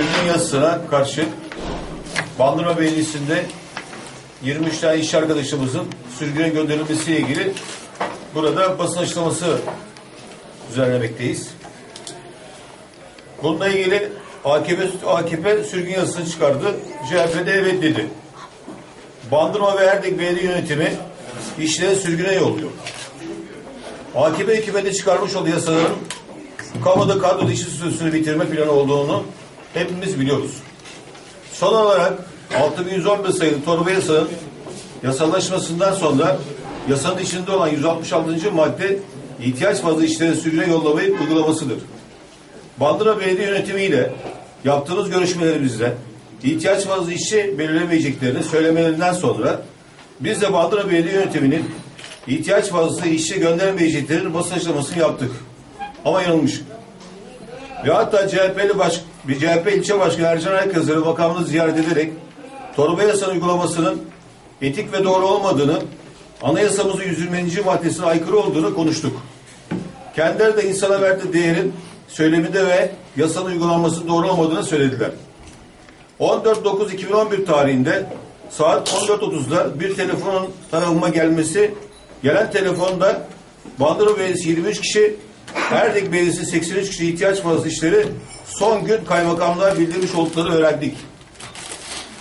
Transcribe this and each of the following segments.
sürgün yasasına karşı Bandırma Belediyesi'nde 23 tane iş arkadaşımızın sürgüne gönderilmesiyle ilgili burada basın açıklaması düzenlemekteyiz. Bununla ilgili AKP, AKP sürgün yasasını çıkardı. CHP de evet dedi. Bandırma ve Erdek Belediye Yönetimi işleri sürgüne yolluyor. AKP hükümeti çıkarmış olduğu yasaların kamuda kadro dışı süresini bitirme planı olduğunu hepimiz biliyoruz. Son olarak 6111 sayılı torba yasanın yasallaşmasından sonra yasanın içinde olan 166. madde ihtiyaç fazla işleri sürgüne yollamayı uygulamasıdır. Bandıra Belediye Yönetimi ile yaptığımız görüşmelerimizde ihtiyaç fazla işçi belirlemeyeceklerini söylemelerinden sonra biz de Bandıra Belediye Yönetiminin ihtiyaç fazlası işçi göndermeyeceklerinin basın açıklamasını yaptık. Ama yanılmış. Ve hatta CHP'li baş, bir CHP ilçe başkanı Ercan Aykazır'ı makamını ziyaret ederek torba yasanın uygulamasının etik ve doğru olmadığını, anayasamızın 120. maddesine aykırı olduğunu konuştuk. Kendileri de insana verdiği değerin söyleminde ve yasanın uygulanması doğru olmadığını söylediler. 14.9.2011 tarihinde saat 14.30'da bir telefonun tarafıma gelmesi, gelen telefonda Bandırma Belediyesi 23 kişi, Erdek Belediyesi 83 kişi ihtiyaç fazla işleri son gün kaymakamlığa bildirmiş olduklarını öğrendik.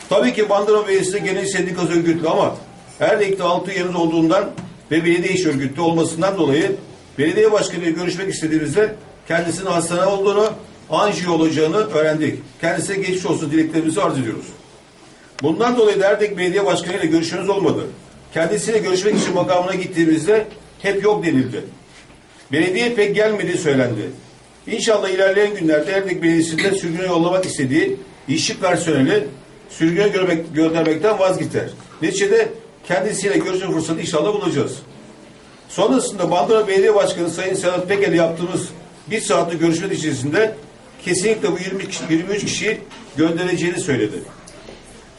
Tabii ki Bandırma Belediyesi genel sendikası örgütlü ama Erdek'te altı yerimiz olduğundan ve belediye iş örgütlü olmasından dolayı belediye başkanıyla görüşmek istediğimizde kendisinin hastane olduğunu, anjiyo olacağını öğrendik. Kendisine geçmiş olsun dileklerimizi arz ediyoruz. Bundan dolayı da Erdek Belediye Başkanı ile görüşmemiz olmadı. Kendisiyle görüşmek için makamına gittiğimizde hep yok denildi. Belediye pek gelmediği söylendi. İnşallah ilerleyen günlerde Erdek Belediyesi'nde sürgüne yollamak istediği işçi personeli sürgüne görmek, göndermekten vazgeçer. Neticede kendisiyle görüşme fırsatı inşallah bulacağız. Sonrasında Bandıra Belediye Başkanı Sayın Sedat Peker'le yaptığımız bir saatlik görüşme içerisinde kesinlikle bu 20 kişi, 23 kişiyi göndereceğini söyledi.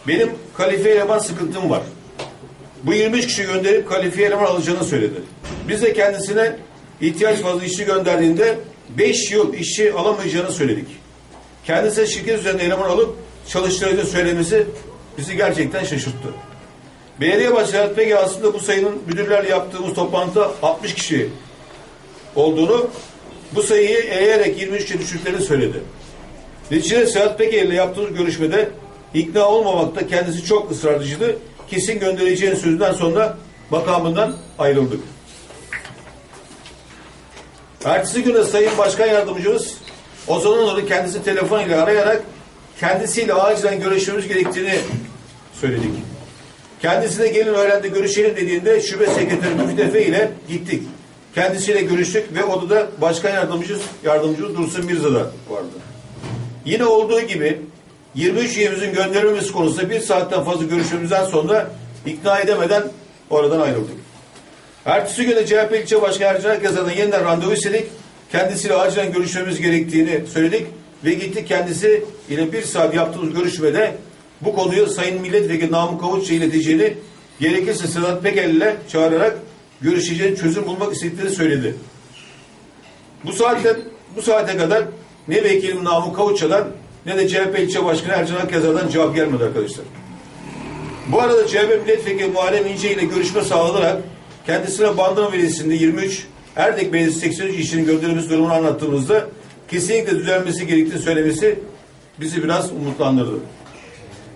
Benim kalifiye eleman sıkıntım var. Bu 23 kişi gönderip kalifiye eleman alacağını söyledi. Biz de kendisine ihtiyaç fazla işçi gönderdiğinde 5 yıl işçi alamayacağını söyledik. Kendisine şirket üzerinde eleman alıp çalıştıracağını söylemesi bizi gerçekten şaşırttı. Belediye Başkanı Peker aslında bu sayının müdürlerle yaptığımız toplantıda 60 kişi olduğunu bu sayıyı eğerek 23'e düşürdüklerini söyledi. Neticede Sedat Peker ile yaptığımız görüşmede ikna olmamakta kendisi çok ısrarcıydı. Kesin göndereceğinin sözünden sonra makamından ayrıldık. Ertesi günde Sayın Başkan Yardımcımız Ozan Onur'u kendisi telefon ile arayarak kendisiyle acilen görüşmemiz gerektiğini söyledik. Kendisine gelin öğrendi görüşelim dediğinde şube sekreteri Müftefe ile gittik. Kendisiyle görüştük ve odada başkan yardımcımız, yardımcımız Dursun Mirza da vardı. Yine olduğu gibi 23 üyemizin gönderilmesi konusunda bir saatten fazla görüşmemizden sonra ikna edemeden oradan ayrıldık. Ertesi günde CHP ilçe başkanı Ercan Erkazan'dan yeniden randevu istedik. Kendisiyle acilen görüşmemiz gerektiğini söyledik ve gittik kendisi yine bir saat yaptığımız görüşmede bu konuyu Sayın Milletvekili Namık Kavuşçu'ya ileteceğini gerekirse Sedat Peker ile çağırarak görüşeceğini çözüm bulmak istediklerini söyledi. Bu saatte bu saate kadar ne vekilim Namık Kavuşçu'dan ne de CHP ilçe başkanı Ercan Akyazar'dan cevap gelmedi arkadaşlar. Bu arada CHP milletvekili Muharrem İnce ile görüşme sağlanarak kendisine Bandırma Belediyesi'nde 23, Erdek Belediyesi 83 işinin gönderilmesi durumunu anlattığımızda kesinlikle düzelmesi gerektiğini söylemesi bizi biraz umutlandırdı.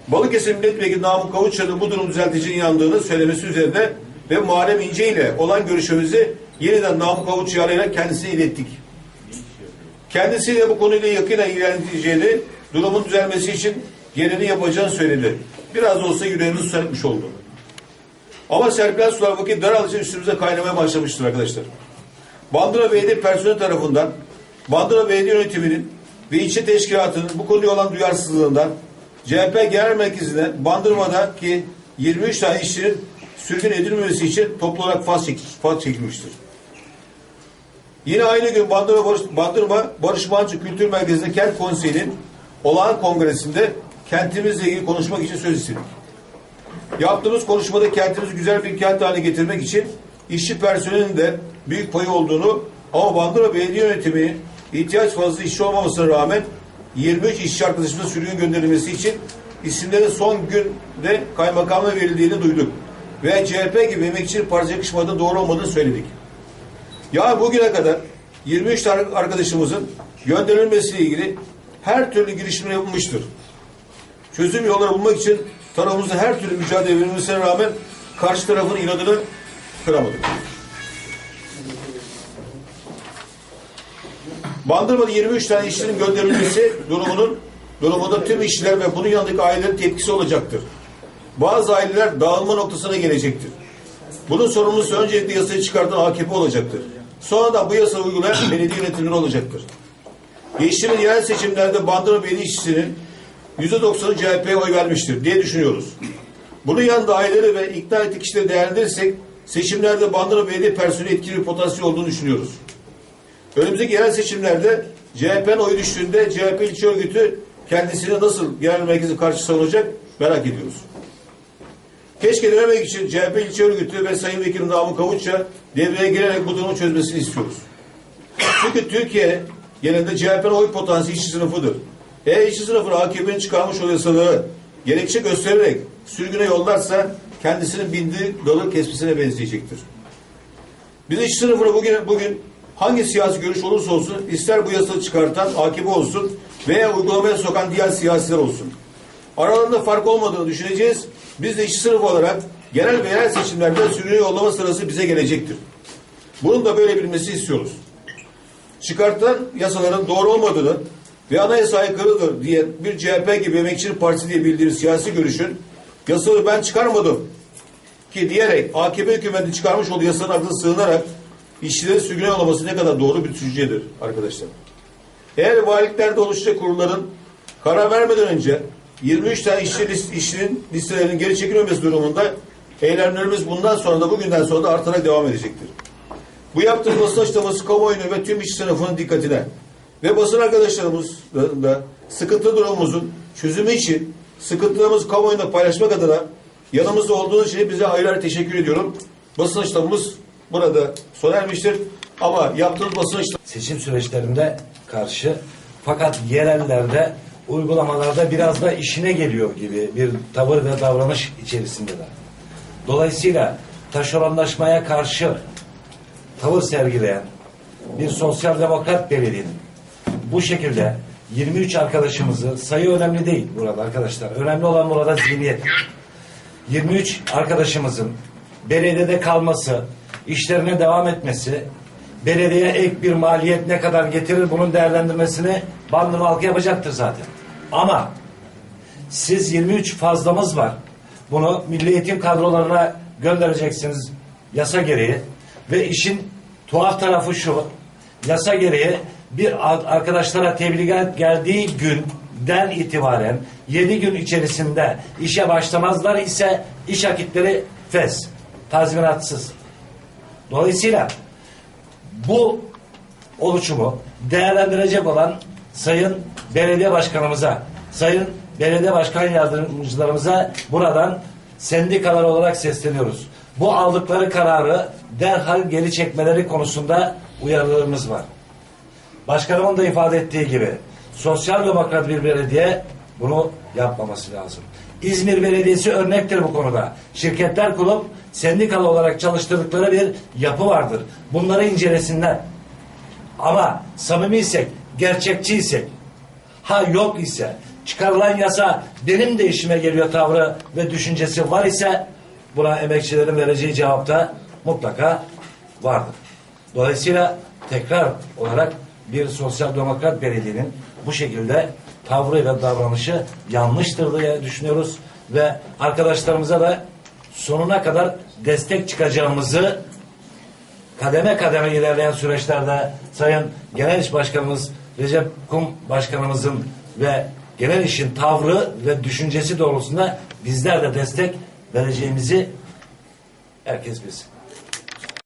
Balıkesir Milletvekili Namık Kavuşçı'nın bu durumu düzelteceğine inandığını söylemesi üzerine ve Muharrem İnce ile olan görüşmemizi yeniden Namık Kavuşçu'ya arayarak kendisine ilettik. Kendisiyle bu konuyla yakinen ilgileneceğini, durumun düzelmesi için gereğini yapacağını söyledi. Biraz da olsa yüreğimizi sarıkmış oldu. Ama serpilen sular vakit daralınca üstümüze kaynamaya başlamıştır arkadaşlar. Bandıra Belediye personeli tarafından Bandıra Belediye Yönetimi'nin ve ilçe teşkilatının bu konuya olan duyarsızlığından CHP Genel Merkezi'ne Bandırma'daki 23 tane işçinin sürgün edilmemesi için toplu olarak faz, çek, faz çekilmiştir. Yine aynı gün Bandırma Barış, Bandırma Barış Manço Kültür Merkezi'nde Kent Konseyi'nin olağan kongresinde kentimizle ilgili konuşmak için söz istedik. Yaptığımız konuşmada kentimizi güzel bir kent haline getirmek için işçi personelinin de büyük payı olduğunu ama Bandırma Belediye Yönetimi ihtiyaç fazla işçi olmamasına rağmen 23 işçi arkadaşımızın sürgün gönderilmesi için isimlerin son günde kaymakamla verildiğini duyduk. Ve CHP gibi emekçi parti yakışmadığı doğru olmadığını söyledik. Ya bugüne kadar 23 tane arkadaşımızın gönderilmesiyle ilgili her türlü girişim yapılmıştır. Çözüm yolları bulmak için tarafımızda her türlü mücadele verilmesine rağmen karşı tarafın inadını kıramadık. Bandırma'da 23 tane işçinin gönderilmesi durumunun durumunda tüm işçiler ve bunun yanındaki ailelerin tepkisi olacaktır. Bazı aileler dağılma noktasına gelecektir. Bunun sorumlusu öncelikle yasayı çıkartan AKP olacaktır. Sonradan bu yasa uygulayan belediye yönetimleri olacaktır. Geçtiğimiz yerel seçimlerde Bandırma Belediye işçisinin %90'ı CHP'ye oy vermiştir diye düşünüyoruz. Bunun yanında aileleri ve ikna ettik kişileri değerlendirirsek seçimlerde Bandırma Belediye personeli etkili bir potansiyel olduğunu düşünüyoruz. Önümüzdeki yerel seçimlerde CHP'nin oyu düştüğünde CHP ilçe örgütü kendisini nasıl genel merkezi karşı savunacak merak ediyoruz. Keşke denemek için CHP ilçe örgütü ve Sayın Vekilim Namık Kavuşça devreye girerek bu durumu çözmesini istiyoruz. Çünkü Türkiye genelinde CHP'nin oy potansiyeli işçi sınıfıdır. Eğer işçi sınıfı AKP'nin çıkarmış o yasaları gerekçe göstererek sürgüne yollarsa kendisinin bindiği dalı kesmesine benzeyecektir. Biz işçi sınıfına bugün, bugün hangi siyasi görüş olursa olsun ister bu yasaları çıkartan AKP olsun veya uygulamaya sokan diğer siyasiler olsun. Aralarında fark olmadığını düşüneceğiz. Biz de işçi sınıfı olarak genel ve yerel seçimlerde sürgüne yollama sırası bize gelecektir. Bunun da böyle bilmesi istiyoruz. Çıkartılan yasaların doğru olmadığını ve anayasa aykırıdır diye bir CHP gibi emekçilik partisi diye bildiğiniz siyasi görüşün yasaları ben çıkarmadım ki diyerek AKP hükümeti çıkarmış olduğu yasanın ardına sığınarak işçilerin sürgüne yollaması ne kadar doğru bir düşüncedir arkadaşlar. Eğer valiliklerde oluşacak kurulların karar vermeden önce 23 tane işçi list, işçinin listelerinin geri çekilmemesi durumunda eylemlerimiz bundan sonra da bugünden sonra da artarak devam edecektir. Bu yaptığımız basın açıklaması kamuoyunu ve tüm işçi sınıfının dikkatine ve basın arkadaşlarımız da sıkıntı durumumuzun çözümü için sıkıntılarımızı kamuoyunda paylaşmak adına yanımızda olduğunuz için bize ayrı teşekkür ediyorum. Basın açıklamamız burada sona ermiştir. Ama yaptığımız basın açıklaması seçim süreçlerinde karşı fakat yerellerde uygulamalarda biraz da işine geliyor gibi bir tavır ve davranış içerisindeler. Dolayısıyla taşeronlaşmaya karşı tavır sergileyen bir sosyal demokrat belediyenin bu şekilde 23 arkadaşımızı sayı önemli değil burada arkadaşlar. Önemli olan burada zihniyet. 23 arkadaşımızın belediyede kalması, işlerine devam etmesi, belediye ek bir maliyet ne kadar getirir bunun değerlendirmesini Bandırma halkı yapacaktır zaten. Ama siz 23 fazlamız var. Bunu milli eğitim kadrolarına göndereceksiniz yasa gereği ve işin tuhaf tarafı şu yasa gereği bir ar- arkadaşlara tebligat geldiği günden itibaren 7 gün içerisinde işe başlamazlar ise iş akitleri fes, tazminatsız. Dolayısıyla bu oluşumu değerlendirecek olan Sayın Belediye Başkanımıza, Sayın Belediye Başkan Yardımcılarımıza buradan sendikalar olarak sesleniyoruz. Bu aldıkları kararı derhal geri çekmeleri konusunda uyarılarımız var. Başkanımın da ifade ettiği gibi sosyal demokrat bir belediye bunu yapmaması lazım. İzmir Belediyesi örnektir bu konuda. Şirketler kurup sendikalı olarak çalıştırdıkları bir yapı vardır. Bunları incelesinler. Ama samimiysek, gerçekçiysek, ha yok ise, çıkarılan yasa benim de işime geliyor tavrı ve düşüncesi var ise buna emekçilerin vereceği cevapta mutlaka vardır. Dolayısıyla tekrar olarak bir sosyal demokrat belediyenin bu şekilde tavrı ve davranışı yanlıştır diye düşünüyoruz ve arkadaşlarımıza da sonuna kadar destek çıkacağımızı kademe kademe ilerleyen süreçlerde Sayın Genel İş Başkanımız Recep Kum Başkanımızın ve genel işin tavrı ve düşüncesi doğrultusunda bizler de destek vereceğimizi herkes bilsin.